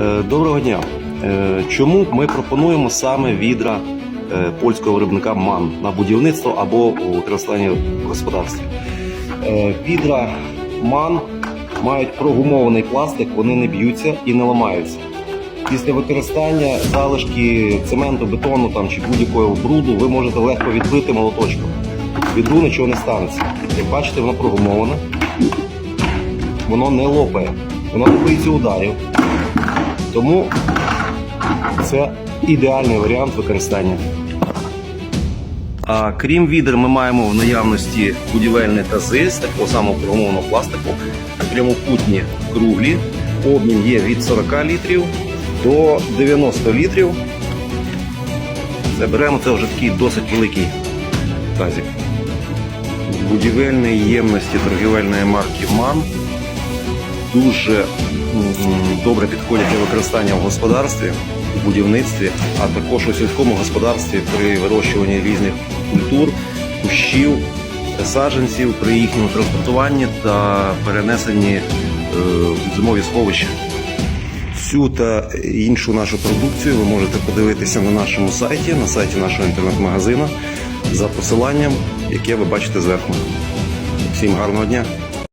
Е, Доброго дня. Е, Чому ми пропонуємо саме відра е, польського виробника МАН на будівництво або у в господарстві? Відра МАН мають прогумований пластик, вони не б'ються і не ламаються. Після використання залишки цементу, бетону там, чи будь-якого бруду ви можете легко відбити молоточком. Відру нічого не станеться. Як бачите, воно прогумоване, воно не лопає, воно не боїться ударів. Тому це ідеальний варіант використання. А крім відер, ми маємо в наявності будівельні тази з такого самого прогумованого пластику, прямокутні круглі. Обмін є від 40 літрів до 90 літрів. Заберемо це вже такий досить великий тазик. Будівельної ємності торгівельної марки МАН дуже добре підходять для використання в господарстві, у будівництві, а також у сільському господарстві при вирощуванні різних культур, кущів, саджанців при їхньому транспортуванні та перенесенні е, в зимові сховища. Цю та іншу нашу продукцію ви можете подивитися на нашому сайті, на сайті нашого інтернет-магазину за посиланням, яке ви бачите зверху. Всім гарного дня!